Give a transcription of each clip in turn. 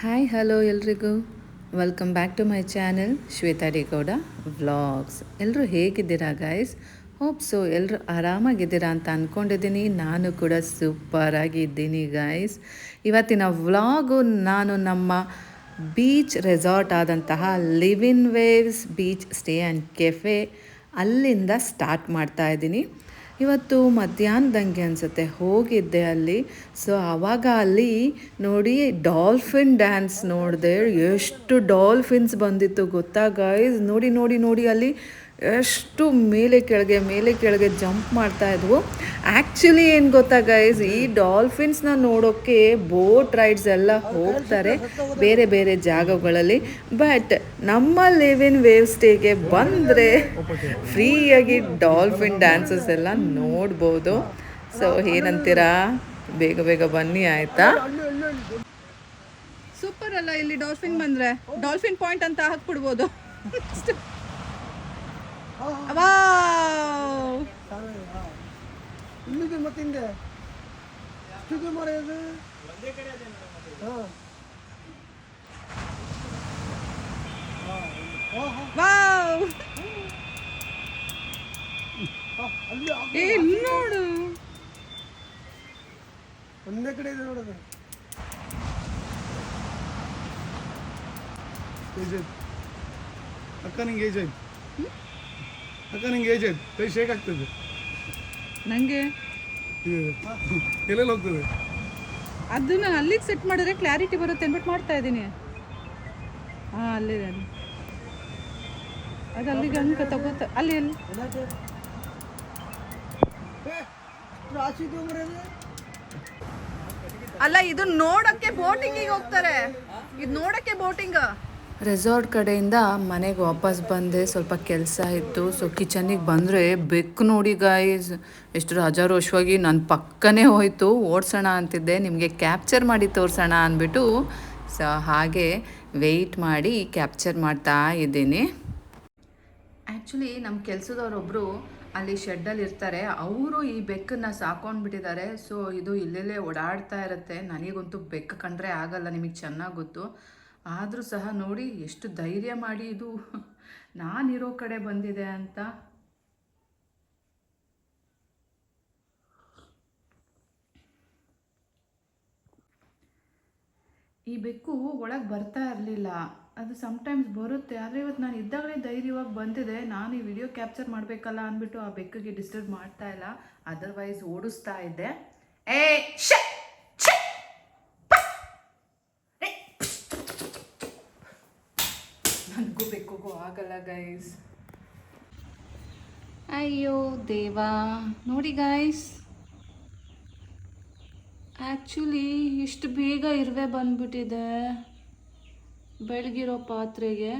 Hi hello ಎಲ್ರಿಗೂ. Welcome back to my channel Shweta D Gowda vlogs ಎಲ್ಲರೂ ಹೇಗಿದ್ದೀರಾ guys hope so ಎಲ್ಲರೂ ಆರಾಮಾಗಿದ್ದೀರಾ ಅಂತ ಅಂದ್ಕೊಂಡಿದ್ದೀನಿ ನಾನು ಕೂಡ ಸೂಪರಾಗಿದ್ದೀನಿ ಗೈಸ್ ಇವತ್ತಿನ ವ್ಲಾಗು ನಾನು ನಮ್ಮ ಬೀಚ್ ರೆಸಾರ್ಟ್ ಆದಂತಹ live in waves beach stay and cafe ಅಲ್ಲಿಂದ ಸ್ಟಾರ್ಟ್ ಮಾಡ್ತಾ ಇದ್ದೀನಿ. ಇವತ್ತು ಮಧ್ಯಾಹ್ನದಂಗೆ ಅನಿಸುತ್ತೆ. ಹೋಗಿದ್ದೆ ಅಲ್ಲಿ. ಸೊ, ಆವಾಗ ಅಲ್ಲಿ ನೋಡಿ ಡಾಲ್ಫಿನ್ ಡ್ಯಾನ್ಸ್ ನೋಡಿದೆ. ಎಷ್ಟು ಡಾಲ್ಫಿನ್ಸ್ ಬಂದಿತ್ತು ಗೊತ್ತಾ ಗೈಸ್ ನೋಡಿ ನೋಡಿ ನೋಡಿ ಅಲ್ಲಿ ಎಷ್ಟು ಮೇಲೆ ಕೆಳಗೆ ಮೇಲೆ ಕೆಳಗೆ ಜಂಪ್ ಮಾಡ್ತಾ ಇದ್ವು. ಆ್ಯಕ್ಚುಲಿ ಏನು ಗೊತ್ತಾ ಗೈಸ್ ಈ ಡಾಲ್ಫಿನ್ಸ್ನ ನೋಡೋಕ್ಕೆ ಬೋಟ್ ರೈಡ್ಸ್ ಎಲ್ಲ ಹೋಗ್ತಾರೆ ಬೇರೆ ಬೇರೆ ಜಾಗಗಳಲ್ಲಿ. ಬಟ್ ನಮ್ಮ ಲಿವ್ ಇನ್ ವೇವ್ ಸ್ಟೇಗೆ ಬಂದರೆ ಫ್ರೀಯಾಗಿ ಡಾಲ್ಫಿನ್ ಡ್ಯಾನ್ಸಸ್ ಎಲ್ಲ ನೋಡ್ಬೋದು. ಸೊ ಏನಂತೀರಾ? ಬೇಗ ಬೇಗ ಬನ್ನಿ ಆಯಿತಾ? ಸೂಪರ್ ಅಲ್ಲ, ಇಲ್ಲಿ ಡಾಲ್ಫಿನ್ ಬಂದ್ರೆ. ಡಾಲ್ಫಿನ್ ಪಾಯಿಂಟ್ ಅಂತ ಹಾಕ್ಬಿಡ್ಬೋದು! ಇಲ್ಲಿದೆ ಮತ್ತೆ ಹಿಂದೆ ಇಷ್ಟಿದೆ ಮರ ಇದು ನೋಡು ಒಂದೇ ಕಡೆ ಇದೆ ನೋಡೋದು ಏಜ್ ಅಕ್ಕ ನಿಂಗೆ ಏಜ್ ಆಯ್ತು ಅಕ್ಕ ನಿಂಗೆ ಏಜ್ ಆಯ್ತು. ಕೈ ಶೇಕ್ ಆಗ್ತದೆ. ನನಗೆ ಎಲ್ಲೆಲ್ಲ ಹೋಗ್ತದೆ? ಅದನ್ನ ಅಲ್ಲಿಗೆ ಸೆಟ್ ಮಾಡಿದ್ರೆ ಕ್ಲಾರಿಟಿ ಬರುತ್ತೆ ಅಂದ್ಬಿಟ್ಟು ಮಾಡ್ತಾ ಇದ್ದೀನಿ. ಹಾಂ ಅಲ್ಲಿದೆ ಅಲ್ಲಿ ಅದು. ಅಲ್ಲಿಗೆ ಹಂಗೆ ತಗೋತ ಅಲ್ಲಿ ಅಲ್ಲಿ ಅಲ್ಲ ಇದು ನೋಡಕ್ಕೆ ಬೋಟಿಂಗಿಗೆ ಹೋಗ್ತಾರೆ. ಇದು ನೋಡಕ್ಕೆ ಬೋಟಿಂಗ್ ರೆಸಾರ್ಟ್ ಕಡೆಯಿಂದ ಮನೆಗೆ ವಾಪಸ್ ಬಂದೆ. ಸ್ವಲ್ಪ ಕೆಲಸ ಇತ್ತು. ಸೊ ಕಿಚನಿಗೆ ಬಂದರೆ ಬೆಕ್ಕು ನೋಡಿ ಗಾಯ್ಸ್ ಎಷ್ಟು ರಾಜಾರೋಷವಾಗಿ ನನ್ನ ಪಕ್ಕನೇ ಹೋಯಿತು. ಓಡಿಸೋಣ ಅಂತಿದ್ದೆ. ನಿಮಗೆ ಕ್ಯಾಪ್ಚರ್ ಮಾಡಿ ತೋರಿಸೋಣ ಅಂದ್ಬಿಟ್ಟು. ಸೊ ಹಾಗೆ ವೆಯ್ಟ್ ಮಾಡಿ ಕ್ಯಾಪ್ಚರ್ ಮಾಡ್ತಾ ಇದ್ದೀನಿ. ಆ್ಯಕ್ಚುಲಿ ನಮ್ಮ ಕೆಲಸದವರೊಬ್ಬರು ಅಲ್ಲಿ ಶೆಡ್ಡಲ್ಲಿ ಇರ್ತಾರೆ. ಅವರು ಈ ಬೆಕ್ಕನ್ನು ಸಾಕೊಂಡ್ಬಿಟ್ಟಿದ್ದಾರೆ ಸೊ ಇದು ಇಲ್ಲೆಲ್ಲೇ ಓಡಾಡ್ತಾ ಇರುತ್ತೆ. ನನಗಂತೂ ಬೆಕ್ಕು ಕಂಡ್ರೆ ಆಗಲ್ಲ. ನಿಮಗೆ ಚೆನ್ನಾಗಿ ಗೊತ್ತು. ಆದರೂ ಸಹ ನೋಡಿ ಎಷ್ಟು ಧೈರ್ಯ ಮಾಡಿ ಇದು. ನಾನಿರೋ ಕಡೆ ಬಂದಿದೆ ಅಂತ. ಈ ಬೆಕ್ಕು ಒಳಗೆ ಬರ್ತಾ ಇರಲಿಲ್ಲ. ಅದು ಸಮಟೈಮ್ಸ್ ಬರುತ್ತೆ. ಆದರೆ ಇವತ್ತು ನಾನು ಇದ್ದಾಗಲೇ ಧೈರ್ಯವಾಗಿ ಬಂದಿದೆ. ನಾನು ಈ ವಿಡಿಯೋ ಕ್ಯಾಪ್ಚರ್ ಮಾಡಬೇಕಲ್ಲ ಅಂದ್ಬಿಟ್ಟು ಆ ಬೆಕ್ಕಿಗೆ ಡಿಸ್ಟರ್ಬ್ ಮಾಡ್ತಾ ಇಲ್ಲ. ಅದರ್ವೈಸ್ ಓಡಿಸ್ತಾ ಇದ್ದೆ. ಏ ಛ! ಪ! ಏ! ನನಗೂ ಬೆಕ್ಕಿಗೂ ಆಗಲ್ಲ ಗೈಸ್ ಅಯ್ಯೋ ದೇವಾ, ನೋಡಿ ಗೈಸ್ ಆ್ಯಕ್ಚುಲಿ ಇಷ್ಟು ಬೇಗ ಇರುವೆ ಬಂದ್ಬಿಟ್ಟಿದೆ. ಬೆಳಗಿರೋ ಪಾತ್ರೆಗೆ.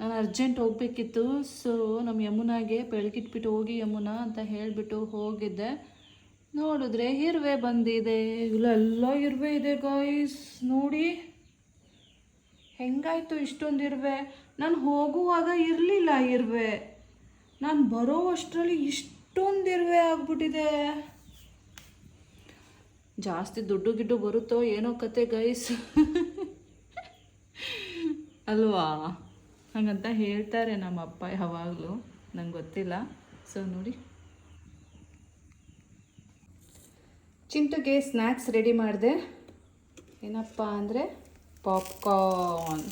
ನಾನು ಅರ್ಜೆಂಟ್ ಹೋಗಬೇಕಿತ್ತು ಸೊ ನಮ್ಮ ಯಮುನಾಗೆ ಬೆಳಗಿಟ್ಬಿಟ್ಟು ಹೋಗಿ ಯಮುನಾ ಅಂತ ಹೇಳಿಬಿಟ್ಟು ಹೋಗಿದ್ದೆ. ನೋಡಿದ್ರೆ ಇರುವೆ ಬಂದಿದೆ. ಇಲ್ಲೆಲ್ಲ ಇರುವೆ ಇದೆ ಗಾಯ್ಸ್ ನೋಡಿ. ಹೆಂಗಾಯ್ತು ಇಷ್ಟೊಂದು ಇರುವೆ? ನಾನು ಹೋಗುವಾಗ ಇರಲಿಲ್ಲ ಇರುವೆ. ನಾನು ಬರೋ ಅಷ್ಟರಲ್ಲಿ ಇಷ್ಟೊಂದು ಇರುವೆ ಆಗ್ಬಿಟ್ಟಿದೆ. ಜಾಸ್ತಿ ದುಡ್ಡು ಗಿಡ್ಡು ಬರುತ್ತೋ ಏನೋ ಕತೆ ಗೈಸ್. ಅಲ್ವಾ? ಹಾಗಂತ ಹೇಳ್ತಾರೆ ನಮ್ಮ ಅಪ್ಪ ಯಾವಾಗಲೂ. ನಂಗೆ ಗೊತ್ತಿಲ್ಲ. ಸೊ ನೋಡಿ. ಚಿಂಟುಗೆ ಸ್ನ್ಯಾಕ್ಸ್ ರೆಡಿ ಮಾಡಿದೆ. ಏನಪ್ಪ ಅಂದರೆ ಪಾಪ್ಕಾರ್ನ್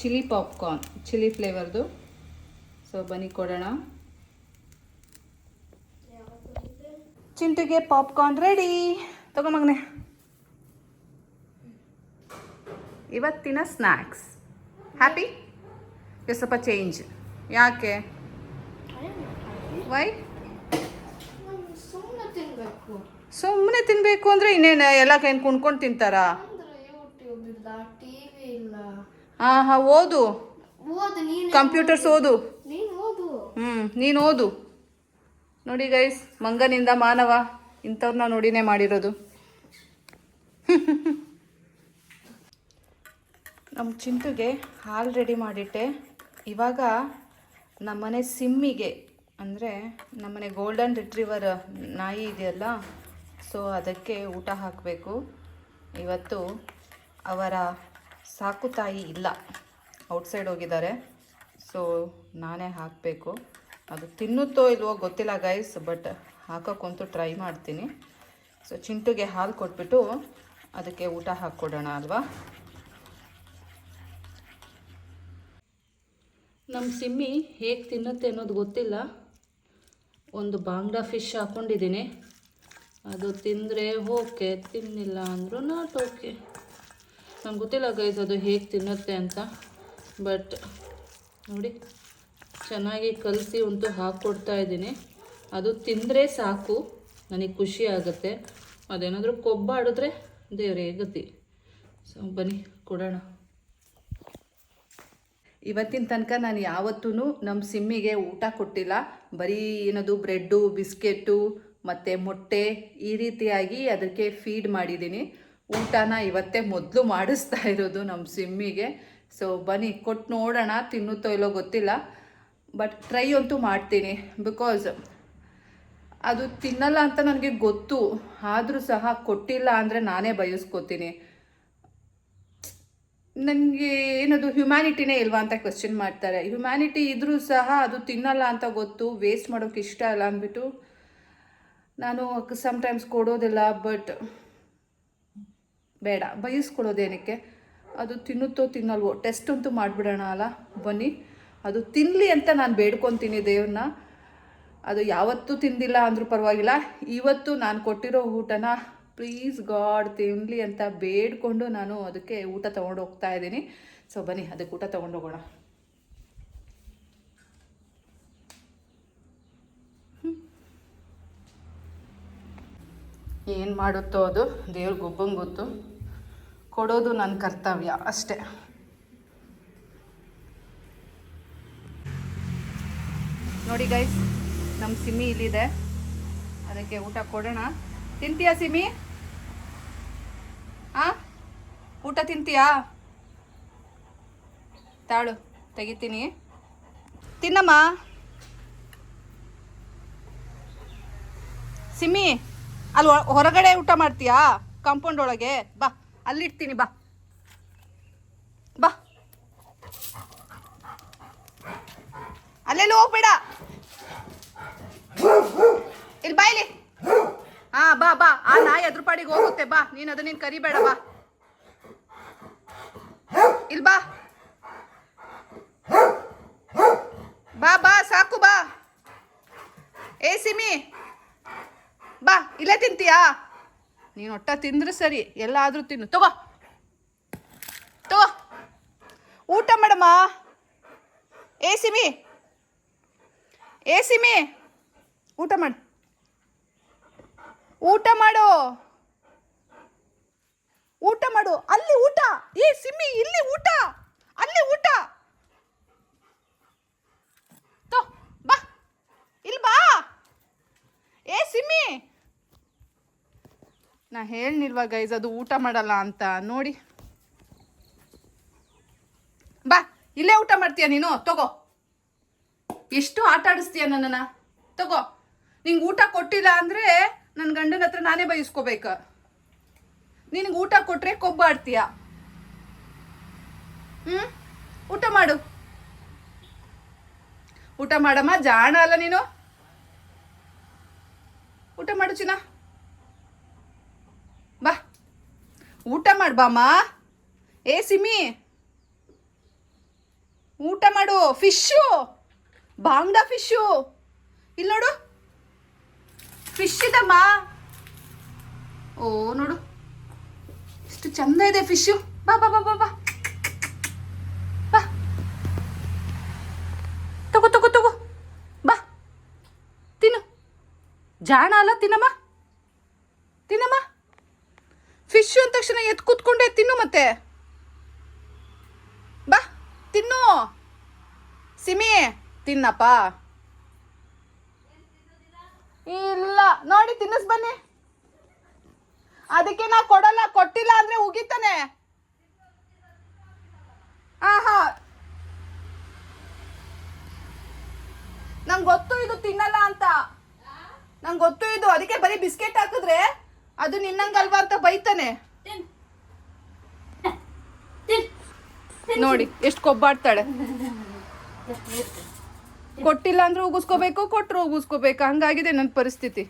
ಚಿಲ್ಲಿ ಪಾಪ್ಕಾರ್ನ್ ಚಿಲ್ಲಿ ಫ್ಲೇವರ್ದು ಸೊ ಬನ್ನಿ ಕೊಡೋಣ. ಚಿಂಟುಗೆ ಪಾಪ್ಕಾರ್ನ್ ರೆಡಿ ತಗೋ ಮಗನೆ. ಇವತ್ತಿನ ಸ್ನ್ಯಾಕ್ಸ್ ಹ್ಯಾಪಿ ಸ್ವಲ್ಪ ಚೇಂಜ್ ಯಾಕೆ? ವೈ ಸುಮ್ಮನೆ ತಿನ್ಬೇಕು. ಸುಮ್ಮನೆ ತಿನ್ನಬೇಕು ಅಂದರೆ ಇನ್ನೇನು ಎಲ್ಲ ಕೈ ಕುಣ್ಕೊಂಡು ತಿಂತಾರಾ? ಟಿವಿ ಇಲ್ಲ. ಹಾಂ ಹಾಂ ಓದು. ಓದು ನೀನು ಕಂಪ್ಯೂಟರ್ಸ್ ಓದು. ನೀನು ಓದು. ಹ್ಞೂ ನೀನು ಓದು. ನೋಡಿ ಗೈಸ್ ಮಂಗನಿಂದ ಮಾನವ ಇಂಥವ್ರನ್ನ ನೋಡಿನೇ ಮಾಡಿರೋದು. ನಮ್ಮ ಚಿಂತುಗೆ ಹಾಲು ರೆಡಿ ಮಾಡಿಟ್ಟೆ. ಇವಾಗ ನಮ್ಮನೆ ಸಿಮ್ಮಿಗೆ ಅಂದರೆ ನಮ್ಮನೆ ಗೋಲ್ಡನ್ ರಿಟ್ರಿವರ್ ನಾಯಿ ಇದೆಯಲ್ಲ ಸೊ ಅದಕ್ಕೆ ಊಟ ಹಾಕಬೇಕು. ಇವತ್ತು ಅವರ ಸಾಕು ತಾಯಿ ಇಲ್ಲ. ಔಟ್ಸೈಡ್ ಹೋಗಿದ್ದಾರೆ. ಸೊ, ನಾನೇ ಹಾಕಬೇಕು. ಅದು ತಿನ್ನುತ್ತೋ ಇಲ್ವೋ ಗೊತ್ತಿಲ್ಲ ಗೈಸ್, ಬಟ್ ಹಾಕೋಕ್ಕಂತೂ ಟ್ರೈ ಮಾಡ್ತೀನಿ. ಸೊ, ಚಿಂಟುಗೆ ಹಾಲು ಕೊಟ್ಬಿಟ್ಟು ಅದಕ್ಕೆ ಊಟ ಹಾಕ್ಕೊಡೋಣ ಅಲ್ವಾ? ನಮ್ಮ ಸಿಮ್ಮಿ ಹೇಗೆ ತಿನ್ನುತ್ತೆ ಅನ್ನೋದು ಗೊತ್ತಿಲ್ಲ. ಒಂದು ಬಾಂಗ್ಡಾ ಫಿಶ್ ಹಾಕ್ಕೊಂಡಿದ್ದೀನಿ ಅದು ತಿಂದರೆ ಓಕೆ, ತಿನ್ನಿಲ್ಲ ಅಂದರೂ ನಾಟ್ ಓಕೆ. ನಂಗೆ ಗೊತ್ತಿಲ್ಲ ಗೈಸ್ ಅದು ಹೇಗೆ ತಿನ್ನುತ್ತೆ ಅಂತ ಬಟ್ ನೋಡಿ, ಚೆನ್ನಾಗಿ ಕಲಸಿ ಅಂತೂ ಹಾಕ್ಕೊಡ್ತಾ ಇದ್ದೀನಿ. ಅದು ತಿಂದರೆ ಸಾಕು, ನನಗೆ ಖುಷಿ ಆಗುತ್ತೆ. ಅದೇನಾದರೂ ಕೊಬ್ಬಾಡಿದ್ರೆ ದೇವರೇ ಗತಿ. ಸೊ ಬನ್ನಿ, ಕೊಡೋಣ. ಇವತ್ತಿನ ತನಕ ನಾನು ಯಾವತ್ತೂ ನಮ್ಮ ಸಿಮ್ಮಿಗೆ ಊಟ ಕೊಟ್ಟಿಲ್ಲ. ಬರೀ ಏನದು ಬ್ರೆಡ್ಡು, ಬಿಸ್ಕೆಟ್ಟು, ಮತ್ತು ಮೊಟ್ಟೆ ಈ ರೀತಿಯಾಗಿ ಅದಕ್ಕೆ ಫೀಡ್ ಮಾಡಿದ್ದೀನಿ. ಊಟನ ಇವತ್ತೇ ಮೊದಲು ಮಾಡಿಸ್ತಾ ಇರೋದು ನಮ್ಮ ಸಿಮ್ಮಿಗೆ. ಸೊ ಬನ್ನಿ ಕೊಟ್ಟು ನೋಡೋಣ, ತಿನ್ನುತ್ತೋ ಇಲ್ಲೋ ಗೊತ್ತಿಲ್ಲ. ಬಟ್ ಟ್ರೈ ಅಂತೂ ಮಾಡ್ತೀನಿ ಬಿಕಾಸ್ ಅದು ತಿನ್ನಲ್ಲ ಅಂತ ನನಗೆ ಗೊತ್ತು. ಆದರೂ ಸಹ ಕೊಟ್ಟಿಲ್ಲ ಅಂದರೆ ನಾನೇ ಬಯಸ್ಕೋತೀನಿ. ನನಗೆ ಏನದು ಹ್ಯುಮ್ಯಾನಿಟಿನೇ ಇಲ್ವಾ ಅಂತ ಕ್ವೆಶನ್ ಮಾಡ್ತಾರೆ. ಹ್ಯುಮ್ಯಾನಿಟಿ ಇದ್ರೂ ಸಹ ಅದು ತಿನ್ನಲ್ಲ ಅಂತ ಗೊತ್ತು ವೇಸ್ಟ್ ಮಾಡೋಕ್ಕೆ ಇಷ್ಟ ಇಲ್ಲ ಅಂದ್ಬಿಟ್ಟು ನಾನು ಸಮ್ಟೈಮ್ಸ್ ಕೊಡೋದಿಲ್ಲ ಬಟ್ ಬೇಡ, ಬಯಸ್ಕೊಳ್ಳೋದೇನಕ್ಕೆ? ಅದು ತಿನ್ನುತ್ತೋ ತಿನ್ನಲ್ವೋ? ಟೆಸ್ಟ್ ಅಂತೂ ಮಾಡಿಬಿಡೋಣ ಅಲ್ಲ? ಬನ್ನಿ. ಅದು ತಿನ್ನಲಿ ಅಂತ ನಾನು ಬೇಡ್ಕೊತೀನಿ ದೇವ್ರನ್ನ ಅದು ಯಾವತ್ತೂ ತಿಂದಿಲ್ಲ ಅಂದರೂ ಪರವಾಗಿಲ್ಲ. ಇವತ್ತು ನಾನು ಕೊಟ್ಟಿರೋ ಊಟನ ಪ್ಲೀಸ್ ಗಾಡ್ ತಿನ್ನಲಿ ಅಂತ ಬೇಡ್ಕೊಂಡು ನಾನು ಅದಕ್ಕೆ ಊಟ ತೊಗೊಂಡು ಹೋಗ್ತಾ ಇದ್ದೀನಿ. ಸೊ ಬನ್ನಿ, ಅದಕ್ಕೆ ಊಟ ತೊಗೊಂಡು ಹೋಗೋಣ. ಏನು ಮಾಡುತ್ತೋ ಅದು? ದೇವ್ರಿಗೆ ಒಬ್ಬಂಗೆ ಗೊತ್ತು. ಕೊಡೋದು ನನ್ನ ಕರ್ತವ್ಯ ಅಷ್ಟೇ. ನೋಡಿ ಗೈಸ್ ನಮ್ಮ ಸಿಮಿ ಇಲ್ಲಿದೆ. ಅದಕ್ಕೆ ಊಟ ಕೊಡೋಣ. ತಿಂತೀಯಾ ಸಿಮಿ? ಆ? ಊಟ ತಿಂತೀಯಾ? ತಾಳು, ತೆಗಿತೀನಿ. ತಿನ್ನಮ್ಮ. ಸಿಮ್ಮಿ ಅಲ್ಲಿ ಹೊರಗಡೆ ಊಟ ಮಾಡ್ತೀಯಾ? ಕಾಂಪೌಂಡ್ ಒಳಗೆ? ಬಾ. ಅಲ್ಲಿಡ್ತೀನಿ, ಬಾ. ಬಾ. ಅಲ್ಲೆಲ್ಲ ಹೋಗ್ಬೇಡ. ಇಲ್ಲಿ ಬಾ ಇಲ್ಲಿ. ಹಾ, ಬಾ ಬಾ. ಆ ನಾಯಿ ಅದ್ರ ಪಾಡಿಗೆ ಹೋಗುತ್ತೆ, ಬಾ. ನೀನು ಅದು ನೀನು ಕರಿಬೇಡ, ಬಾ. ಇಲ್ಲಿ ಬಾ. ಬಾ ಬಾ, ಸಾಕು, ಬಾ. ಏ, ಸಿಮಿ. ಬಾ, ಇಲ್ಲೇ ತಿಂತೀಯಾ? ನೀನು ಹೊಟ್ಟ ತಿಂದ್ರೆ ಸರಿ, ಎಲ್ಲಾದರೂ ತಿನ್ನು. ತಗೋ. ತಗೋ. ಊಟ ಮಾಡಮ್ಮ. ಏ, ಸಿಮಿ. ಏ, ಸಿಮಿ. ಊಟ ಮಾಡು. ಊಟ ಮಾಡು. ಊಟ ಮಾಡು. ಅಲ್ಲಿ ಊಟ. ಏ ಸಿಮ್ಮಿ ಇಲ್ಲಿ ಊಟ. ಅಲ್ಲಿ ಊಟ. ಬಾ. ಇಲ್ಲಿ ಬಾ. ಏ ಸಿಮ್ಮಿ ನಾ ಹೇಳಿಲ್ವಾ ಗೈಸ್ ಅದು ಊಟ ಮಾಡಲ್ಲ ಅಂತ. ನೋಡಿ. ಬಾ, ಇಲ್ಲೇ ಊಟ ಮಾಡ್ತೀಯ ನೀನು? ತಗೋ. ಎಷ್ಟು ಆಟ ಆಡಿಸ್ತೀಯ ನನ್ನನ್ನು? ತಗೋ. ನಿಂಗೆ ಊಟ ಕೊಟ್ಟಿಲ್ಲ ಅಂದರೆ ನನ್ನ ಗಂಡನ ಹತ್ರ ನಾನೇ ಬಯಸ್ಕೋಬೇಕು ನಿನಗೆ ಊಟ ಕೊಟ್ಟರೆ ಕೊಬ್ಬಾಡ್ತೀಯ ಹ್ಞೂ ಊಟ ಮಾಡು. ಊಟ ಮಾಡಮ್ಮ, ಜಾಣ ಅಲ್ಲ ನೀನು. ಊಟ ಮಾಡು ಚಿನ್ನ ಬಾ ಊಟ ಮಾಡ್ಬಾಮ ಏ, ಸಿಮಿ. ಊಟ ಮಾಡು. ಫಿಶ್ಶು. ಬಾಂಗ್ಡಾ ಫಿಶ್ಶು. ಇಲ್ಲಿ ನೋಡು. ಫಿಶ್ ಇದಮ್ಮ. ಓ, ನೋಡು. ಎಷ್ಟು ಚಂದ ಇದೆ ಫಿಶ್ಶು. ಬಾ ಬಾ ಬಾ ಬಾ ಬಾ. ಬಾ. ತಗೋ ತಗೋ ತಗೋ. ಬಾ. ತಿನ್ನು. ಜಾಣ ಅಲ್ಲ, ತಿನ್ನಮ್ಮ ಫಿಶ್ ಅಂದ ತಕ್ಷಣ ಎತ್ ಕೂತ್ಕೊಂಡೆ, ತಿನ್ನು ಮತ್ತೆ. ಬಾ, ತಿನ್ನು. ಸಿಮಿ, ತಿನ್ನಪ್ಪ. ಇಲ್ಲ, ನೋಡಿ, ತಿನ್ನಿಸ್ ಬನ್ನಿ. ಅದಕ್ಕೆ ನಾ ಕೊಡಲ್ಲ, ಕೊಟ್ಟಿಲ್ಲ ಅಂದ್ರೆ ಉಗಿತಾನೆ. ಆಹಾ. ನಂಗೆ ಗೊತ್ತು ಇದು ತಿನ್ನಲ್ಲ ಅಂತ. ನಂಗೆ ಗೊತ್ತು ಇದು. ಅದಕ್ಕೆ ಬರೀ ಬಿಸ್ಕೆಟ್ ಹಾಕಿದ್ರೆ ಅದು ನಿನ್ನಂಗಲ್ವಾ ಅಂತ ಬೈತಾನೆ. ನೋಡಿ ಎಷ್ಟು ಕೊಬ್ಬಾಡ್ತಾಳೆ. ಕೊಟ್ಟಿಲ್ಲ ಅಂದ್ರೆ ಉಗಿಸ್ಕೋಬೇಕು ಕೊಟ್ಟರು ಉಗಿಸ್ಕೋಬೇಕು. ಹಂಗಾಗಿದೆ ನನ್ನ ಪರಿಸ್ಥಿತಿ.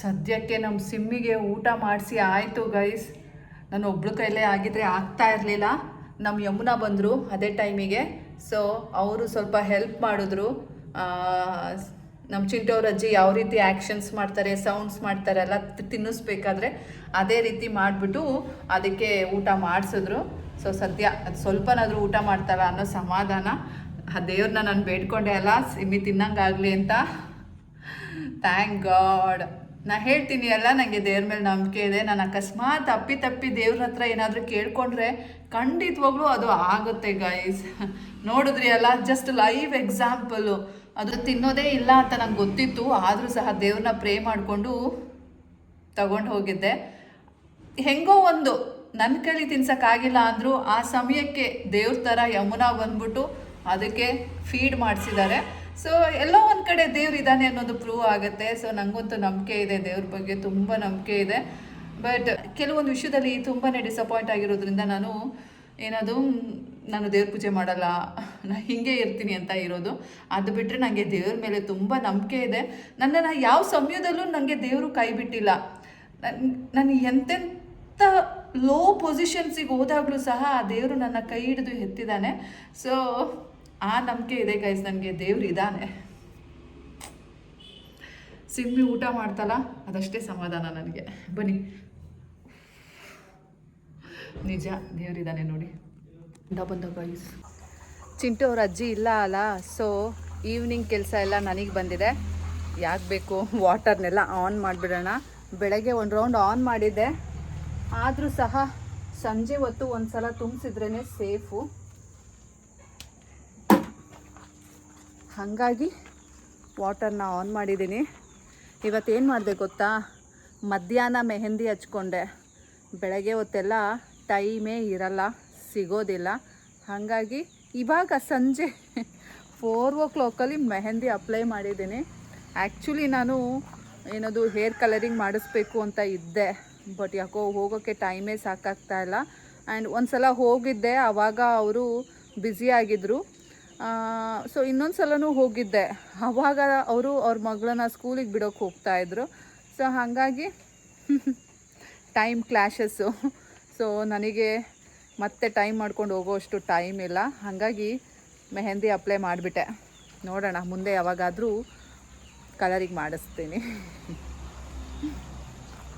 ಸದ್ಯಕ್ಕೆ ನಮ್ಮ ಸಿಮ್ಮಿಗೆ ಊಟ ಮಾಡಿಸಿ ಆಯಿತು ಗೈಸ್. ನಾನು ಒಬ್ಳು ಕೈಲೇ ಆಗಿದ್ರೆ ಆಗ್ತಾ ಇರಲಿಲ್ಲ. ನಮ್ಮ ಯಮುನಾ ಬಂದರು ಅದೇ ಟೈಮಿಗೆ. ಸೊ ಅವರು ಸ್ವಲ್ಪ ಹೆಲ್ಪ್ ಮಾಡಿದ್ರು. ನಮ್ಮ ಚಿಂಟೋರ ಅಜ್ಜಿ ಯಾವ ರೀತಿ ಆ್ಯಕ್ಷನ್ಸ್ ಮಾಡ್ತಾರೆ ಸೌಂಡ್ಸ್ ಮಾಡ್ತಾರೆ, ಎಲ್ಲ ತಿನ್ನಿಸ್ಬೇಕಾದ್ರೆ ಅದೇ ರೀತಿ ಮಾಡಿಬಿಟ್ಟು ಅದಕ್ಕೆ ಊಟ ಮಾಡಿಸಿದ್ರು. ಸೊ ಸದ್ಯ ಅದು ಸ್ವಲ್ಪನಾದರೂ ಊಟ ಮಾಡ್ತಾರ ಅನ್ನೋ ಸಮಾಧಾನ. ಆ ದೇವ್ರನ್ನ ನಾನು ಬೇಡ್ಕೊಂಡೆ ಅಲ್ಲ, ಸಿಮ್ಮಿ ತಿನ್ನಂಗಾಗಲಿ ಅಂತ. ಥ್ಯಾಂಕ್ ಗಾಡ್ ನಾ ಹೇಳ್ತೀನಿ ಅಲ್ಲ ನನಗೆ ದೇವ್ರ ಮೇಲೆ ನಂಬಿಕೆ ಇದೆ. ನಾನು ಅಕಸ್ಮಾತ್ ಅಪ್ಪಿ ತಪ್ಪಿ ದೇವ್ರ ಹತ್ರ ಏನಾದರೂ ಕೇಳ್ಕೊಂಡ್ರೆ ಖಂಡಿತವಾಗ್ಲೂ ಅದು ಆಗುತ್ತೆ ಗೈಸ್ ನೋಡಿದ್ರಿ ಅಲ್ಲ ಜಸ್ಟ್ ಲೈವ್ ಎಕ್ಸಾಂಪಲು ಅದು ತಿನ್ನೋದೇ ಇಲ್ಲ ಅಂತ ನಂಗೆ ಗೊತ್ತಿತ್ತು. ಆದರೂ ಸಹ ದೇವ್ರನ್ನ ಪ್ರೇ ಮಾಡಿಕೊಂಡು ತಗೊಂಡು ಹೋಗಿದ್ದೆ. ಹೆಂಗೋ ಒಂದು ನನ್ನ ಕೈಲಿ ತಿನ್ಸೋಕ್ಕಾಗಿಲ್ಲ ಅಂದರೂ ಆ ಸಮಯಕ್ಕೆ ದೇವ್ರ ಥರ ಯಮುನಾ ಬಂದ್ಬಿಟ್ಟು ಅದಕ್ಕೆ ಫೀಡ್ ಮಾಡಿಸಿದ್ದಾರೆ. ಸೊ ಎಲ್ಲೋ ಒಂದು ಕಡೆ ದೇವ್ರು ಇದ್ದಾನೆ ಅನ್ನೋದು ಪ್ರೂವ್ ಆಗುತ್ತೆ. ಸೊ ನನಗಂತೂ ನಂಬಿಕೆ ಇದೆ. ದೇವ್ರ ಬಗ್ಗೆ ತುಂಬ ನಂಬಿಕೆ ಇದೆ. ಬಟ್ ಕೆಲವೊಂದು ವಿಷಯದಲ್ಲಿ ತುಂಬಾ ಡಿಸಪಾಯಿಂಟ್ ಆಗಿರೋದ್ರಿಂದ ನಾನು ಏನದು ನಾನು ದೇವ್ರ ಪೂಜೆ ಮಾಡಲ್ಲ ನಾನು ಹಿಂಗೆ ಇರ್ತೀನಿ ಅಂತ ಇರೋದು. ಅದು ಬಿಟ್ಟರೆ ನನಗೆ ದೇವ್ರ ಮೇಲೆ ತುಂಬ ನಂಬಿಕೆ ಇದೆ. ನನ್ನನ್ನು ಯಾವ ಸಮಯದಲ್ಲೂ ನನಗೆ ದೇವರು ಕೈ ಬಿಟ್ಟಿಲ್ಲ. ನನ್ನ ನಾನು ಎಂತೆಂಥ ಲೋ ಪೊಸಿಷನ್ಸಿಗೆ ಹೋದಾಗಲೂ ಸಹ ಆ ದೇವರು ನನ್ನ ಕೈ ಹಿಡಿದು ಎತ್ತಿದ್ದಾನೆ. ಸೊ ಆ ನಂಬಿಕೆ ಇದೆ ಗೈಸ್ ನನಗೆ ದೇವ್ರು ಇದ್ದಾನೆ. ಸಿಂಬಿ ಊಟ ಮಾಡ್ತಲ್ಲ, ಅದಷ್ಟೇ ಸಮಾಧಾನ ನನಗೆ. ಬನ್ನಿ. ನಿಜ, ದೇವರಿದ್ದಾನೆ ನೋಡಿ. ಬಂದ ಬಾಯ್ಸ್ ಚಿಂಟು ಅವ್ರ ಅಜ್ಜಿ ಇಲ್ಲ ಅಲ್ಲ ಸೊ ಈವ್ನಿಂಗ್ ಕೆಲಸ ಎಲ್ಲ ನನಗೆ ಬಂದಿದೆ. ಯಾಕೆ ಬೇಕು? ವಾಟರ್ನೆಲ್ಲ ಆನ್ ಮಾಡಿಬಿಡೋಣ. ಬೆಳಗ್ಗೆ ಒಂದು ರೌಂಡ್ ಆನ್ ಮಾಡಿದ್ದೆ. ಆದರೂ ಸಹ ಸಂಜೆ ಹೊತ್ತು ಒಂದು ಸಲ ತುಂಬಿಸಿದ್ರೇ ಸೇಫು ಹಾಗಾಗಿ ವಾಟರ್ನ ಆನ್ ಮಾಡಿದ್ದೀನಿ. ಇವತ್ತೇನು ಮಾಡಿದೆ ಗೊತ್ತಾ? ಮಧ್ಯಾಹ್ನ ಮೆಹಂದಿ ಹಚ್ಕೊಂಡೆ. ಬೆಳಗ್ಗೆ ಹೊತ್ತೆಲ್ಲ ಟೈಮೇ ಇರಲ್ಲ, ಸಿಗೋದಿಲ್ಲ. ಹಾಗಾಗಿ ಇವಾಗ ಸಂಜೆ ಫೋರ್ ಓ ಕ್ಲಾಕಲ್ಲಿ ಮೆಹಂದಿ ಅಪ್ಲೈ ಮಾಡಿದ್ದೀನಿ. ಆ್ಯಕ್ಚುಲಿ ನಾನು ಏನದು ಹೇರ್ ಕಲರಿಂಗ್ ಮಾಡಿಸ್ಬೇಕು ಅಂತ ಇದ್ದೆ ಬಟ್ ಯಾಕೋ ಹೋಗೋಕ್ಕೆ ಟೈಮೇ ಸಾಕಾಗ್ತಾ ಇಲ್ಲ. ಆ್ಯಂಡ್ ಒಂದು ಸಲ ಹೋಗಿದ್ದೆ ಆವಾಗ ಅವರು ಬ್ಯುಸಿಯಾಗಿದ್ದರು ಸೊ ಇನ್ನೊಂದು ಸಲನೂ ಹೋಗಿದ್ದೆ. ಆವಾಗ ಅವರು ಅವ್ರ ಮಗಳನ್ನ ಸ್ಕೂಲಿಗೆ ಬಿಡೋಕೆ ಹೋಗ್ತಾಯಿದ್ರು ಸೊ ಹಾಗಾಗಿ ಟೈಮ್ ಕ್ಲ್ಯಾಶಸ್ಸು ಸೊ ನನಗೆ ಮತ್ತೆ ಟೈಮ್ ಮಾಡ್ಕೊಂಡು ಹೋಗೋಷ್ಟು ಟೈಮ್ ಇಲ್ಲ. ಹಾಗಾಗಿ ಮೆಹಂದಿ ಅಪ್ಲೈ ಮಾಡಿಬಿಟ್ಟೆ. ನೋಡೋಣ, ಮುಂದೆ ಯಾವಾಗಾದರೂ ಕಲರಿಗೆ ಮಾಡಿಸ್ತೀನಿ.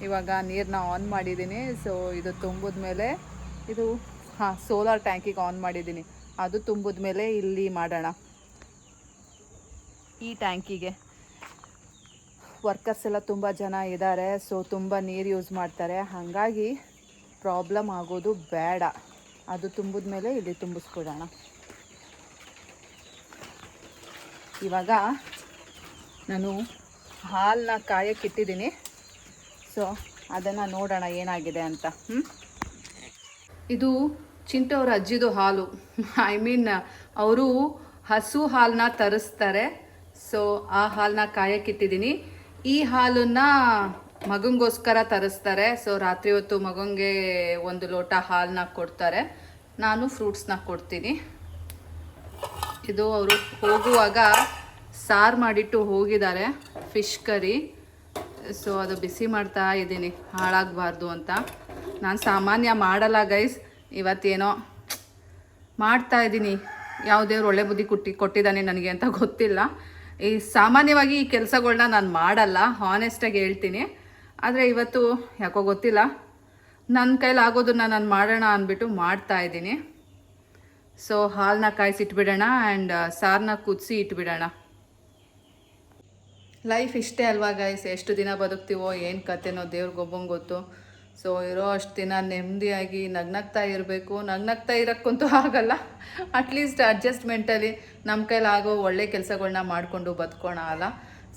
ಇವಾಗ ನೀರನ್ನ ಆನ್ ಮಾಡಿದ್ದೀನಿ. ಸೊ ಇದು ತುಂಬಿದ ಮೇಲೆ, ಇದು, ಹಾಂ ಸೋಲಾರ್ ಟ್ಯಾಂಕಿಗೆ ಆನ್ ಮಾಡಿದ್ದೀನಿ. ಅದು ತುಂಬಿದ ಮೇಲೆ ಇಲ್ಲಿ ಮಾಡೋಣ. ಈ ಟ್ಯಾಂಕಿಗೆ ವರ್ಕರ್ಸ್ ಎಲ್ಲ ತುಂಬ ಜನ ಇದ್ದಾರೆ. ಸೊ ತುಂಬ ನೀರು ಯೂಸ್ ಮಾಡ್ತಾರೆ. ಹಾಗಾಗಿ ಪ್ರಾಬ್ಲಮ್ ಆಗೋದು ಬೇಡ. ಅದು ತುಂಬಿದ ಮೇಲೆ ಇಲ್ಲಿ ತುಂಬಿಸ್ಕೊಡೋಣ ಇವಾಗ ನಾನು ಹಾಲನ್ನ ಕಾಯಕ್ಕಿಟ್ಟಿದ್ದೀನಿ ಸೊ ಅದನ್ನು ನೋಡೋಣ ಏನಾಗಿದೆ ಅಂತ. ಹ್ಞೂ ಇದು ಅವ್ರ ಅಜ್ಜಿದು ಹಾಲು. ಐ ಮೀನ್ ಅವರು ಹಸು ಹಾಲನ್ನ ತರಿಸ್ತಾರೆ. ಸೊ ಆ ಹಾಲನ್ನ ಕಾಯಕ್ಕಿಟ್ಟಿದ್ದೀನಿ ಈ ಹಾಲನ್ನ ಮಗಂಗೋಸ್ಕರ ತರಿಸ್ತಾರೆ. ಸೊ ರಾತ್ರಿ ಹೊತ್ತು ಮಗಂಗೆ ಒಂದು ಲೋಟ ಹಾಲನ್ನ ಕೊಡ್ತಾರೆ. ನಾನು ಫ್ರೂಟ್ಸ್ನ ಕೊಡ್ತೀನಿ. ಇದು ಅವರು ಹೋಗುವಾಗ ಸಾರು ಮಾಡಿಟ್ಟು ಹೋಗಿದ್ದಾರೆ. Fish curry. ಸೊ ಅದು ಬಿಸಿ ಮಾಡ್ತಾ ಇದ್ದೀನಿ. ಹಾಳಾಗಬಾರ್ದು ಅಂತ. ನಾನು ಸಾಮಾನ್ಯ ಮಾಡಲ್ಲ ಗೈಸ್ ಇವತ್ತೇನೋ ಮಾಡ್ತಾ ಇದ್ದೀನಿ. ಯಾವ ದೇವ್ರು ಒಳ್ಳೆ ಬುದ್ಧಿ ಕೊಟ್ಟಿ ಕೊಟ್ಟಿದ್ದಾನೆ ನನಗೆ ಅಂತ ಗೊತ್ತಿಲ್ಲ. ಈ ಸಾಮಾನ್ಯವಾಗಿ ಈ ಕೆಲಸಗಳನ್ನ ನಾನು ಮಾಡಲ್ಲ. ಹಾನೆಸ್ಟಾಗಿ ಹೇಳ್ತೀನಿ. ಆದರೆ ಇವತ್ತು ಯಾಕೋ ಗೊತ್ತಿಲ್ಲ. ನನ್ನ ಕೈಲಾಗೋದನ್ನ ನಾನು ಮಾಡೋಣ ಅಂದ್ಬಿಟ್ಟು ಮಾಡ್ತಾ ಇದ್ದೀನಿ. ಸೊ ಹಾಲನ್ನ ಕಾಯಿಸಿ ಇಟ್ಬಿಡೋಣ ಆ್ಯಂಡ್ ಸಾರನ್ನ ಕುದಿಸಿ ಇಟ್ಬಿಡೋಣ. ಲೈಫ್ ಇಷ್ಟೇ ಅಲ್ವಾ ಗೈಸ್ ಎಷ್ಟು ದಿನ ಬದುಕ್ತೀವೋ, ಏನು ಕತೆನೋ ದೇವ್ರಿಗೊಬ್ಬಂಗೆ ಗೊತ್ತು. ಸೊ ಇರೋ ಅಷ್ಟು ದಿನ ನೆಮ್ಮದಿಯಾಗಿ ನಗ್ನಗ್ತಾ ಇರಬೇಕು. ನಗ್ನಗ್ತಾ ಇರೋಕ್ಕಂತೂ ಆಗಲ್ಲ. ಅಟ್ಲೀಸ್ಟ್ ಅಡ್ಜಸ್ಟ್ಮೆಂಟಲ್ಲಿ ನಮ್ಮ ಕೈಲಾಗೋ ಒಳ್ಳೆ ಕೆಲಸಗಳನ್ನ ಮಾಡಿಕೊಂಡು ಬದುಕೋಣ ಅಲ್ಲ?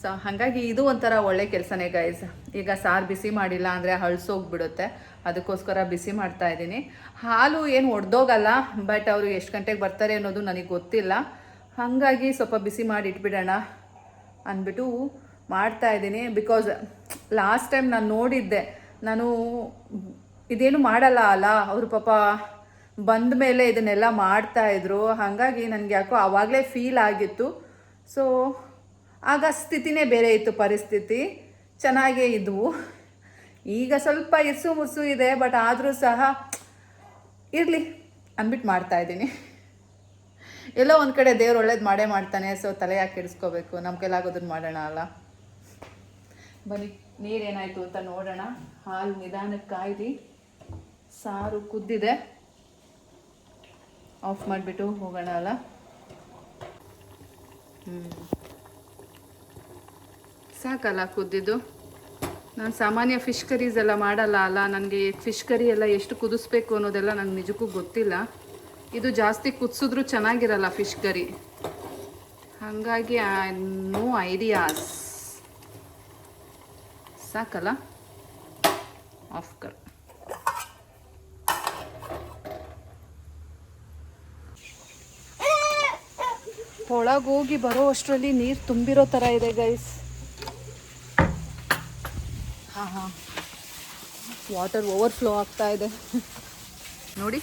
ಸೊ ಹಾಗಾಗಿ ಇದು ಒಂಥರ ಒಳ್ಳೆ ಕೆಲಸನೇ ಗೈಸ್ ಈಗ ಸಾರು ಬಿಸಿ ಮಾಡಿಲ್ಲ ಅಂದರೆ ಹಳ್ಸೋಗ್ಬಿಡುತ್ತೆ ಅದಕ್ಕೋಸ್ಕರ ಬಿಸಿ ಮಾಡ್ತಾ ಇದ್ದೀನಿ. ಹಾಲು ಏನು ಒಡೆದೋಗಲ್ಲ ಬಟ್ ಅವರು ಎಷ್ಟು ಗಂಟೆಗೆ ಬರ್ತಾರೆ ಅನ್ನೋದು ನನಗೆ ಗೊತ್ತಿಲ್ಲ. ಹಾಗಾಗಿ ಸ್ವಲ್ಪ ಬಿಸಿ ಮಾಡಿ ಇಟ್ಬಿಡೋಣ ಅಂದ್ಬಿಟ್ಟು ಮಾಡ್ತಾ ಇದ್ದೀನಿ. ಬಿಕಾಸ್ ಲಾಸ್ಟ್ ಟೈಮ್ ನಾನು ನೋಡಿದ್ದೆ, ನಾನು ಇದೇನು ಮಾಡಲ್ಲ ಅಲ್ಲ, ಅವರು ಪಾಪ ಬಂದ ಮೇಲೆ ಇದನ್ನೆಲ್ಲ ಮಾಡ್ತಾಯಿದ್ರು ಹಾಗಾಗಿ ನನಗೆ ಯಾಕೋ ಆವಾಗಲೇ ಫೀಲ್ ಆಗಿತ್ತು. ಸೊ ಆಗ ಸ್ಥಿತಿನೇ ಬೇರೆ ಇತ್ತು, ಪರಿಸ್ಥಿತಿ ಚೆನ್ನಾಗೇ ಇದ್ವು. ಈಗ ಸ್ವಲ್ಪ ಇರ್ಸು ಮುರ್ಸು ಇದೆ ಬಟ್ ಆದರೂ ಸಹ ಇರಲಿ ಅಂದ್ಬಿಟ್ಟು ಮಾಡ್ತಾ ಇದ್ದೀನಿ. ಎಲ್ಲೋ ಒಂದು ಕಡೆ ದೇವ್ರು ಒಳ್ಳೇದು ಮಾಡೇ ಮಾಡ್ತಾನೆ ಸೊ ತಲೆ ಯಾಕೆ ಕೆಡಿಸ್ಕೋಬೇಕು? ನಮ್ಮ ಕೈಲಾಗೋದನ್ನು ಮಾಡೋಣ ಅಲ್ಲ. ಬನ್ನಿ, ನೀರೇನಾಯಿತು ಅಂತ ನೋಡೋಣ. ಹಾಲು ನಿಧಾನಕ್ಕೆ ಕಾಯ್ದು, ಸಾರು ಕುದ್ದಿದೆ. ಆಫ್ ಮಾಡಿಬಿಟ್ಟು ಹೋಗೋಣ ಅಲ್ಲ? ಹ್ಞೂ ಸಾಕಲ್ಲ ಕುದ್ದಿದ್ದು? ನಾನು ಸಾಮಾನ್ಯ ಫಿಶ್ ಕರೀಸ್ ಎಲ್ಲ ಮಾಡಲ್ಲ ಅಲ್ಲ. ನನಗೆ ಫಿಶ್ ಕರಿ ಎಲ್ಲ ಎಷ್ಟು ಕುದಿಸ್ಬೇಕು ಅನ್ನೋದೆಲ್ಲ ನಂಗೆ ನಿಜಕ್ಕೂ ಗೊತ್ತಿಲ್ಲ. ಇದು ಜಾಸ್ತಿ ಕುದಿಸಿದ್ರು ಚೆನ್ನಾಗಿರಲ್ಲ ಫಿಶ್ ಕರಿ ಹಾಗಾಗಿ ನೋ ಐಡಿಯಾಸ್ ಸಾಕಲ್ಲ? ಆಫ್ ಕರ್ ಒಳಗೋಗಿ ಬರೋ ಅಷ್ಟರಲ್ಲಿ ನೀರು ತುಂಬಿರೋ ಥರ ಇದೆ ಗೈಸ್ ಹಾಂ ಹಾಂ ವಾಟರ್ ಓವರ್ಫ್ಲೋ ಆಗ್ತಾ ಇದೆ. ನೋಡಿ,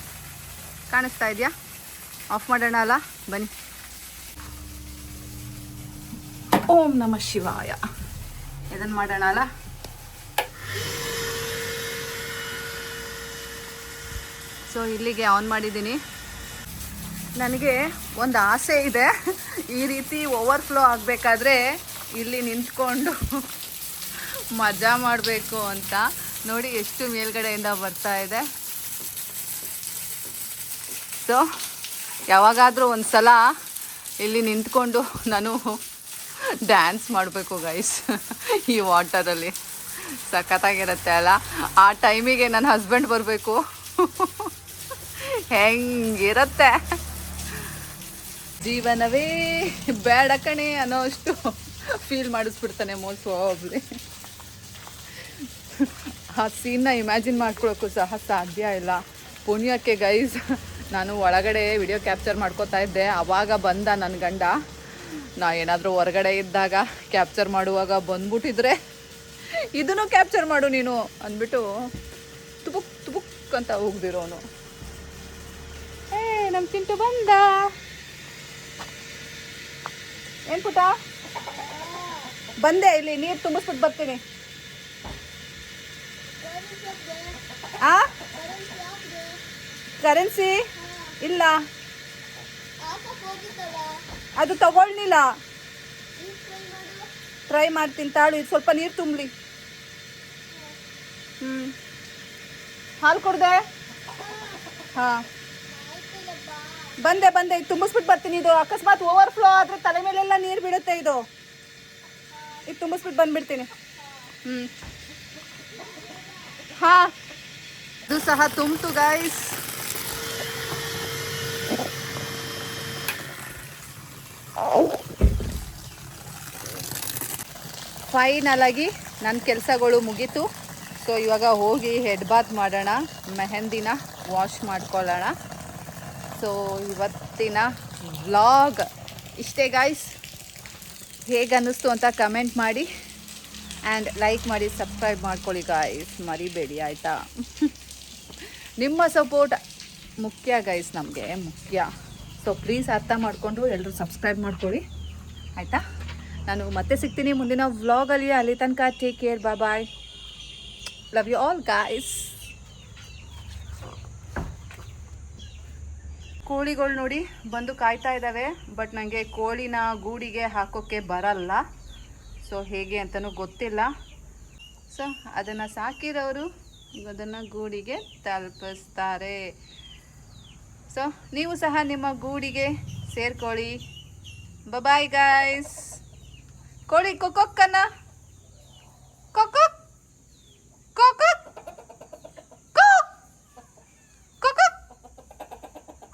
ಕಾಣಿಸ್ತಾ ಇದೆಯಾ? ಆಫ್ ಮಾಡೋಣ ಅಲ್ಲ? ಬನ್ನಿ. ಓಂ ನಮ ಶಿವಾಯ. ಇದನ್ನು ಮಾಡೋಣ ಅಲ್ಲ? ಸೊ ಇಲ್ಲಿಗೆ ಆನ್ ಮಾಡಿದ್ದೀನಿ. ನನಗೆ ಒಂದು ಆಸೆ ಇದೆ. ಈ ರೀತಿ ಓವರ್ಫ್ಲೋ ಆಗಬೇಕಾದ್ರೆ ಇಲ್ಲಿ ನಿಂತ್ಕೊಂಡು ಮಜಾ ಮಾಡಬೇಕು ಅಂತ ನೋಡಿ ಎಷ್ಟು ಮೇಲ್ಗಡೆಯಿಂದ ಬರ್ತಾ ಇದೆ. ಸೊ ಯಾವಾಗಾದರೂ ಒಂದು ಸಲ ಇಲ್ಲಿ ನಿಂತ್ಕೊಂಡು ನಾನು ಡ್ಯಾನ್ಸ್ ಮಾಡಬೇಕು ಗೈಸ್ ಈ ವಾಟರಲ್ಲಿ ಸಖತ್ತಾಗಿರುತ್ತೆ ಅಲ್ಲ? ಆ ಟೈಮಿಗೆ ನನ್ನ ಹಸ್ಬೆಂಡ್ ಬರಬೇಕು. ಹೆಂಗಿರತ್ತೆ? ಜೀವನವೇ ಬೇಡ ಕಣೆ ಅನ್ನೋ ಅಷ್ಟು ಫೀಲ್ ಮಾಡಿಸ್ಬಿಡ್ತಾನೆ ಮೋಸ್ಟ್ ಪ್ರಾಬಬ್ಲಿ ಆ ಸೀನ್ನ ಇಮ್ಯಾಜಿನ್ ಮಾಡ್ಕೊಳ್ಳೋಕ್ಕೂ ಸಹ ಸಾಧ್ಯ ಇಲ್ಲ. ಪುಣ್ಯಕ್ಕೆ ಗೈಸ್ ನಾನು ಒಳಗಡೆ ವಿಡಿಯೋ ಕ್ಯಾಪ್ಚರ್ ಮಾಡ್ಕೋತಾ ಇದ್ದೆ. ಆವಾಗ ಬಂದ ನನ್ನ ಗಂಡ. ನಾ ಏನಾದರೂ ಹೊರಗಡೆ ಇದ್ದಾಗ ಕ್ಯಾಪ್ಚರ್ ಮಾಡುವಾಗ ಬಂದ್ಬಿಟ್ಟಿದ್ರೆ, ಇದನ್ನು ಕ್ಯಾಪ್ಚರ್ ಮಾಡು ನೀನು, ಅಂದ್ಬಿಟ್ಟು ತುಬುಕ್ ತುಬುಕ್ ಅಂತ ಹೋಗ್ದಿರೋನು ಏ ನಮ್ಮ ಚಿಂಟು ಬಂದ. ಏನು ಪುಟ ಬಂದೆ, ಇಲ್ಲಿ ನೀರು ತುಂಬಿಸ್ಬಿಟ್ಟು ಬರ್ತೀನಿ. ಆ? ಕರೆನ್ಸಿ? ಇಲ್ಲ. ಅದು ತಗೊಳ್ಳಿಲ್ಲ ಟ್ರೈ ಮಾಡ್ತೀನಿ, ತಾಳು, ಇದು ಸ್ವಲ್ಪ ನೀರು ತುಂಬಲಿ. ಹ್ಞೂ ಹಾಲು ಕೊಡ್ದೆ? ಹಾಂ. ಬಂದೆ ಬಂದೆ, ಇದು ತುಂಬಿಸ್ಬಿಟ್ಟು ಬರ್ತೀನಿ, ಇದು ಅಕಸ್ಮಾತ್ ಓವರ್ಫ್ಲೋ ಆದರೆ ತಲೆ ಮೇಲೆಲ್ಲ ನೀರು ಬಿಡುತ್ತೆ ಇದು. ಇದು ತುಂಬಿಸ್ಬಿಟ್ಟು ಬಂದ್ಬಿಡ್ತೀನಿ. ಹ್ಞೂ ಹಾಂ. ಇದು ಸಹ ತುಂಬಿತು ಗೈಸ್ ಫೈನಲ್ ಆಗಿ ನನ್ನ ಕೆಲಸಗಳು ಮುಗೀತು. ಸೊ ಇವಾಗ ಹೋಗಿ ಹೆಡ್ ಬಾತ್ ಮಾಡೋಣ, ಮೆಹಂದಿನ ವಾಶ್ ಮಾಡ್ಕೊಳ್ಳೋಣ. ಸೊ ಇವತ್ತಿನ ವ್ಲಾಗ್ ಇಷ್ಟೇ ಗಾಯ್ಸ್ ಹೇಗೆ ಅನ್ನಿಸ್ತು ಅಂತ ಕಮೆಂಟ್ ಮಾಡಿ. ಆ್ಯಂಡ್ ಲೈಕ್ ಮಾಡಿ ಸಬ್ಸ್ಕ್ರೈಬ್ ಮಾಡ್ಕೊಳ್ಳಿ ಗಾಯ್ಸ್ ಮರಿಬೇಡಿ, ಆಯಿತಾ? ನಿಮ್ಮ ಸಪೋರ್ಟ್ ಮುಖ್ಯ ಗೈಸ್ ನಮಗೆ. ಮುಖ್ಯ. ಸೊ ಪ್ಲೀಸ್ ಅರ್ಥ ಮಾಡಿಕೊಂಡು ಎಲ್ಲರೂ ಸಬ್ಸ್ಕ್ರೈಬ್ ಮಾಡ್ಕೊಳ್ಳಿ. ಆಯಿತಾ? ನಾನು ಮತ್ತೆ ಸಿಗ್ತೀನಿ ಮುಂದಿನ ವ್ಲಾಗಲ್ಲಿ ಅಲ್ಲಿ. ತನಕ ಟೇಕ್ ಕೇರ್ ಬಾ bye love you all guys ಕೋಳಿಗಳು ನೋಡಿ ಬಂದು ಕಾಯ್ತಾ ಇದ್ದಾವೆ ಬಟ್ ನನಗೆ ಕೋಳಿನ ಗೂಡಿಗೆ ಹಾಕೋಕ್ಕೆ ಬರಲ್ಲ. ಸೊ ಹೇಗೆ ಅಂತಲೂ ಗೊತ್ತಿಲ್ಲ. ಸೊ ಅದನ್ನು ಸಾಕಿರೋರು ಅದನ್ನು ಗೂಡಿಗೆ ತಲುಪಿಸ್ತಾರೆ. ಸೊ ನೀವು ಸಹ ನಿಮ್ಮ ಗೂಡಿಗೆ ಸೇರ್ಕೊಳ್ಳಿ. ಬಬಾಯ್ ಗಾಯ್ಸ್ ಕೋಳಿ ಕೊಕ್ಕೊಕ್ಕನ್ನ ಕೊಕ್ಕೊಕ್ ಕೊಕ್ಕೊಕ್ ಕೊಕ್ ಕೊಕ್ಕೊಕ್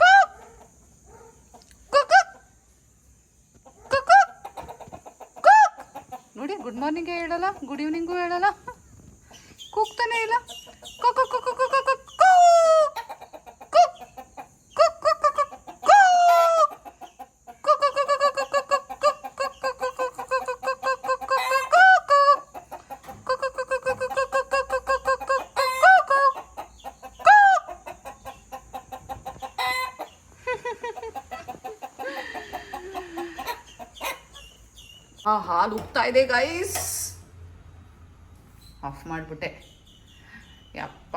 ಕೊಕ್ ಕೊಕ್ಕೊಕ್ ಕೊಕ್ಕೊಕ್ ಕೊಕ್ ನೋಡಿ ಗುಡ್ ಮಾರ್ನಿಂಗೇ ಹೇಳಲ್ಲ ಗುಡ್ ಈವ್ನಿಂಗೂ ಹೇಳಲ್ಲ. ಕೂಗ್ತಾನೆ ಇಲ್ಲ. ಇದೆ ಗೈಸ್ ಆಫ್ ಮಾಡಿಬಿಟ್ಟೆ. ಯಪ್ಪ,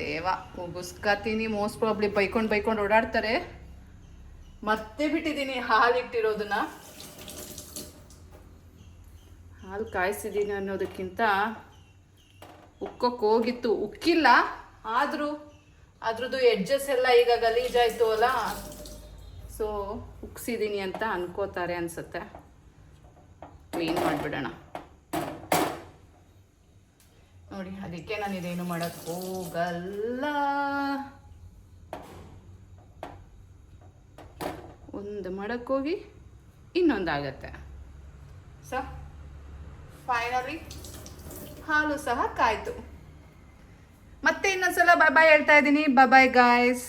ದೇವ. ಉಗುಸ್ಕತೀನಿ ಮೋಸ್ಟ್ ಪ್ರಾಬ್ಲಿ ಬೈಕೊಂಡು ಬೈಕೊಂಡು ಓಡಾಡ್ತಾರೆ. ಮತ್ತೆ ಬಿಟ್ಟಿದ್ದೀನಿ ಹಾಲು ಇಟ್ಟಿರೋದನ್ನ. ಹಾಲು ಕಾಯಿಸಿದ್ದೀನಿ ಅನ್ನೋದಕ್ಕಿಂತ ಉಕ್ಕೋಕ್ಕೆ ಹೋಗಿತ್ತು. ಉಕ್ಕಿಲ್ಲ, ಆದರೂ ಅದ್ರದ್ದು ಎಡ್ಜಸ್ ಎಲ್ಲ ಈಗ ಗಲೀಜಾಯಿತು ಅಲ್ಲ. ಸೊ ಉಕ್ಸಿದ್ದೀನಿ ಅಂತ ಅನ್ಕೋತಾರೆ ಅನ್ಸುತ್ತೆ. ಕ್ಲೀನ್ ಮಾಡಿಬಿಡೋಣ. ನೋಡಿ, ಅದಕ್ಕೆ ನಾನು ಇದೇನು ಮಾಡೋಕ್ಕೆ ಹೋಗಲ್ಲ. ಒಂದು ಮಡಕ್ಕೋಗಿ ಇನ್ನೊಂದು ಆಗತ್ತೆ. ಸೊ ಫೈನಲಿ ಹಾಲು ಸಹ ಕಾಯ್ತು. ಮತ್ತೆ ಇನ್ನೊಂದ್ಸಲ ಬಾಯ್ ಬಾಯ್ ಹೇಳ್ತಾ ಇದ್ದೀನಿ. ಬಾಯ್ ಬಾಯ್ ಗಾಯ್ಸ್